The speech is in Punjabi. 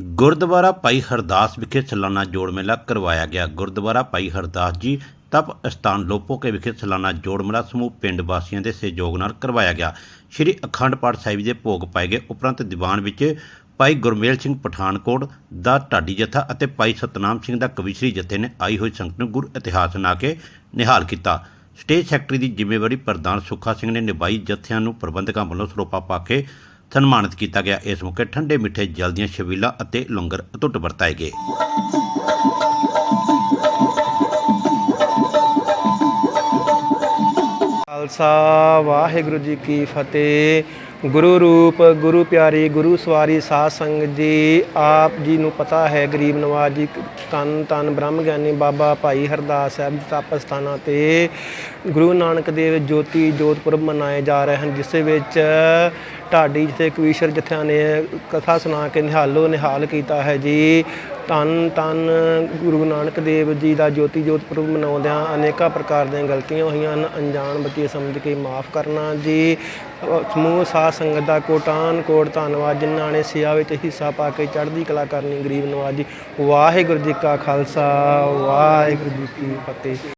ਗੁਰਦੁਆਰਾ ਭਾਈ ਹਰਦਾਸ ਵਿਖੇ ਸਾਲਾਨਾ ਜੋੜ ਮੇਲਾ ਕਰਵਾਇਆ ਗਿਆ। ਗੁਰਦੁਆਰਾ ਭਾਈ ਹਰਦਾਸ ਜੀ ਤਪ ਅਸਥਾਨ ਲੋਪੋਕੇ ਵਿਖੇ ਸਾਲਾਨਾ ਜੋੜ ਮੇਲਾ ਸਮੂਹ ਪਿੰਡ ਵਾਸੀਆਂ ਦੇ ਸਹਿਯੋਗ ਨਾਲ ਕਰਵਾਇਆ ਗਿਆ। ਸ਼੍ਰੀ ਅਖੰਡ ਪਾਠ ਸਾਹਿਬ ਦੇ ਭੋਗ ਪਾਏ ਗਏ। ਉਪਰੰਤ ਦੀਵਾਨ ਵਿੱਚ ਭਾਈ ਗੁਰਮੇਲ ਸਿੰਘ ਪਠਾਨਕੋਟ ਦਾ ਢਾਡੀ ਜਥਾ ਅਤੇ ਭਾਈ ਸਤਨਾਮ ਸਿੰਘ ਦਾ ਕਵੀਸ਼ਰੀ ਜਥੇ ਨੇ ਆਈ ਹੋਈ ਸੰਗਤ ਨੂੰ ਗੁਰ ਇਤਿਹਾਸ ਨਾ ਕੇ ਨਿਹਾਲ ਕੀਤਾ। ਸਟੇਜ ਸੈਕਟਰੀ ਦੀ ਜ਼ਿੰਮੇਵਾਰੀ ਪ੍ਰਧਾਨ ਸੁੱਖਾ ਸਿੰਘ ਨੇ ਨਿਭਾਈ ਜਥਿਆਂ ਨੂੰ ਪ੍ਰਬੰਧਕਾਂ ਵੱਲੋਂ ਸਰੋਪਾ ਪਾ ਕੇ ਸਨਮਾਨਿਤ ਕੀਤਾ ਗਿਆ। ਇਸ ਮੌਕੇ ਠੰਡੇ ਮਿੱਠੇ ਜਲ ਦੀਆਂ ਛਬੀਲਾਂ ਅਤੇ ਲੰਗਰ ਅਟੁੱਟ ਵਰਤਾਏ ਗਏ। ਖਾਲਸਾ, ਵਾਹਿਗੁਰੂ ਜੀ ਕੀ ਫਤਿਹ। ਗੁਰੂ ਰੂਪ, ਗੁਰੂ ਪਿਆਰੀ, ਗੁਰੂ ਸਵਾਰੀ ਸਾਧ ਸੰਗਤ ਜੀ, ਆਪ ਜੀ ਨੂੰ ਪਤਾ ਹੈ ਗਰੀਬ ਨਵਾਜ ਜੀ, ਤਨ ਤਨ ਬ੍ਰਹਮ ਗਿਆਨੀ ਬਾਬਾ ਭਾਈ ਹਰਦਾਸ ਸਾਹਿਬ ਜੀ ਤਪ ਸਥਾਨਾਂ ਤੇ। ਗੁਰੂ ਨਾਨਕ ਦੇਵ ਜੋਤੀ ਜੋਤਪੁਰਬ ਮਨਾਏ ਜਾ ਰਹੇ ਹਨ, ਜਿਸ ਵਿੱਚ ਢਾਡੀ ਜਿੱਥੇ ਕਵੀਸ਼ਰ ਜਥਿਆਂ ਨੇ ਕਥਾ ਸੁਣਾ ਕੇ ਨਿਹਾਲੋ, ਨਿਹਾਲ ਕੀਤਾ ਹੈ ਜੀ। ਤਨ ਤਨ ਗੁਰੂ ਨਾਨਕ ਦੇਵ ਜੀ ਦਾ ਜੋਤੀ ਜੋਤ ਪੁਰਬ ਮਨਾਉਂਦਿਆਂ ਅਨੇਕਾਂ ਪ੍ਰਕਾਰ ਦੀਆਂ ਗਲਤੀਆਂ ਹੋਈਆਂ ਹਨ। ਅਣਜਾਣ ਬੱਚੇ ਸਮਝ ਕੇ ਮਾਫ ਕਰਨਾ ਜੀ। ਸਮੂਹ ਸਾਧ ਸੰਗਤ ਦਾ ਕੋਟਾਨ ਕੋਟ ਧੰਨਵਾਦ, ਜਿਨ੍ਹਾਂ ਨੇ ਸਿਆ ਵਿੱਚ ਹਿੱਸਾ ਪਾ ਕੇ ਚੜ੍ਹਦੀ ਕਲਾ ਕਰਨੀ ਗਰੀਬ ਨਵਾਜ ਜੀ। ਵਾਹਿਗੁਰੂ ਜੀ ਕਾ ਖਾਲਸਾ, ਵਾਹਿਗੁਰੂ ਜੀ ਕੀ ਫਤਿਹ।